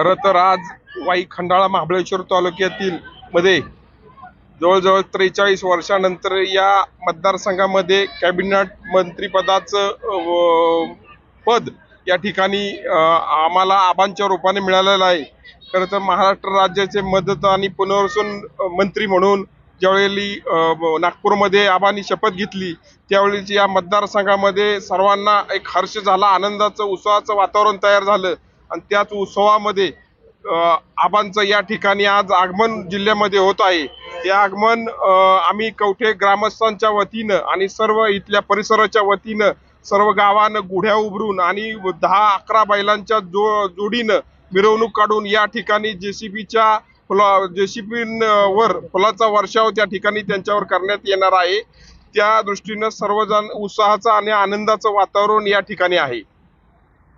खरं तर आज वाई खंडाळा महाबळेश्वर तालुक्यातील मध्ये जवळजवळ त्रेचाळीस वर्षानंतर या मतदारसंघामध्ये कॅबिनेट मंत्रीपदाचं पद या ठिकाणी आम्हाला आबांच्या रूपाने मिळालेलं आहे. खरं तर महाराष्ट्र राज्याचे मदत आणि पुनर्वसन मंत्री म्हणून ज्यावेळी नागपूरमध्ये आबांनी शपथ घेतली त्यावेळीच या मतदारसंघामध्ये सर्वांना एक हर्ष झाला आनंदाचं उत्साहाचं वातावरण तयार झालं. आणि त्याच उत्सवामध्ये आबांचं या ठिकाणी आज आगमन जिल्ह्यामध्ये होत आहे. हे आगमन आम्ही कवठे ग्रामस्थांच्या वतीनं आणि सर्व इथल्या परिसराच्या वतीनं सर्व गावानं गुढ्या उभरून आणि दहा अकरा बैलांच्या जो जोडीनं मिरवणूक काढून या ठिकाणी जेसीबीच्या फुला जेसीबी वर फुलाचा वर्षाव त्या ठिकाणी त्यांच्यावर करण्यात येणार आहे. त्या दृष्टीनं सर्वजण उत्साहाचं आणि आनंदाचं वातावरण या ठिकाणी आहे.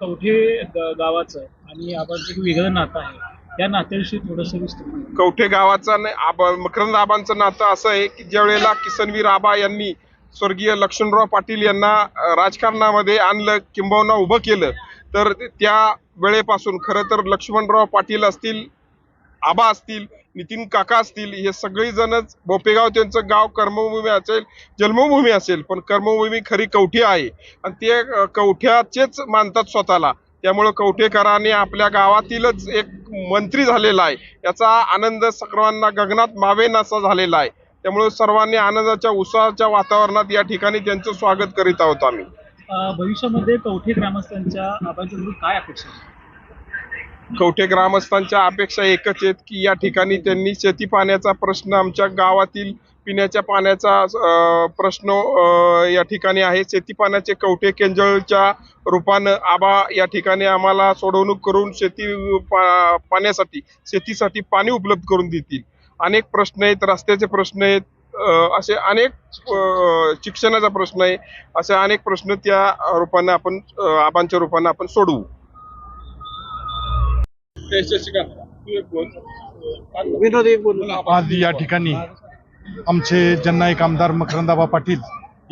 कवठे गावाचं आणि आबांचं एक वेगळं नातं आहे त्या नात्याविषयी थोडंसं विस्तृत माहिती. कवठे गावाचा आणि आबा मकरंद आबांचं नातं असं आहे की ज्या वेळेला किसनवीर आबा यांनी स्वर्गीय लक्ष्मणराव पाटील यांना अ, राजकारणामध्ये आणलं किंबहुना उभं केलं तर त्या वेळेपासून खरं तर लक्ष्मणराव पाटील असतील आबा असतील नितीन काका असतील हे सगळी जणच बोपेगाव त्यांचं गाव कर्मभूमी असेल जन्मभूमी असेल पण कर्मभूमी खरी कवठी आहे. आणि ते कवठ्याचेच मानतात स्वतःला. त्यामुळं कवठेकरांनी आपल्या गावातीलच एक मंत्री झालेला आहे. याचा आनंद सर्वांना गगनात मावेन असा झालेला आहे. त्यामुळे सर्वांनी आनंदाच्या उत्साहाच्या वातावरणात या ठिकाणी त्यांचं स्वागत करीत आहोत आम्ही. भविष्यामध्ये कवठे ग्रामस्थांच्या काय अपेक्षा कवठे ग्रामस्थांच्या अपेक्षा एकच आहेत की या ठिकाणी त्यांनी शेती पाण्याचा प्रश्न आमच्या गावातील पिण्याच्या पाण्याचा प्रश्न या ठिकाणी आहे. शेती पाण्याचे कवठे केंजळच्या रूपानं आबा या ठिकाणी आम्हाला सोडवणूक करून शेती पा- पाण्यासाठी शेतीसाठी पाणी उपलब्ध करून देतील. अनेक प्रश्न आहेत रस्त्याचे प्रश्न आहेत असे अनेक शिक्षणाचा प्रश्न आहे. असे अनेक प्रश्न त्या रूपानं आपण आबांच्या रूपानं आपण सोडवू. आज या ठिकाणी आमचे जननायक आमदार मकरंदाबा पाटील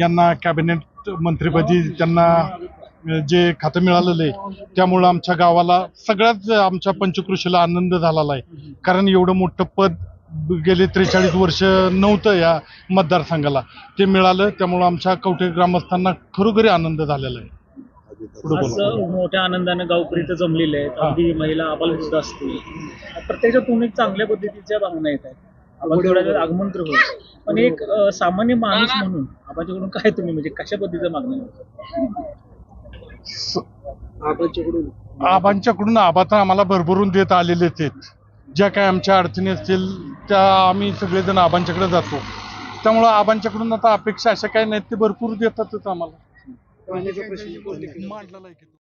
यांना कॅबिनेट मंत्रीपदी त्यांना जे खातं मिळालेलं आहे त्यामुळं आमच्या गावाला सगळ्याच आमच्या पंचकृषीला आनंद झालेला आहे. कारण एवढं मोठं पद गेले त्रेचाळीस वर्ष नव्हतं या मतदारसंघाला. ते मिळालं त्यामुळं आमच्या कवठे ग्रामस्थांना खरोखरी आनंद झालेला आहे. आज. मोठ्या आनंदाने गावकरी इथं जमलेले आहेत. अगदी महिला आबाल सुद्धा असतील प्रत्येकातून एक चांगल्या पद्धतीच्या भावना येत आहेत. आपण थोड्या वेळात आगमन तर होईल. पण एक सामान्य माणूस म्हणून आबाच्याकडून काय तुम्ही म्हणजे कशा पद्धतीचं मागणं आबांच्याकडून आबा तर आम्हाला भरभरून देत आलेलेच आहेत. ज्या काय आमच्या अडचणी असतील त्या आम्ही सगळेजण आबांच्याकडे जातो. त्यामुळं आबांच्याकडून आता अपेक्षा अशा काही नाहीत ते भरपूर देतातच आम्हाला. मांडलेला आहे की तो.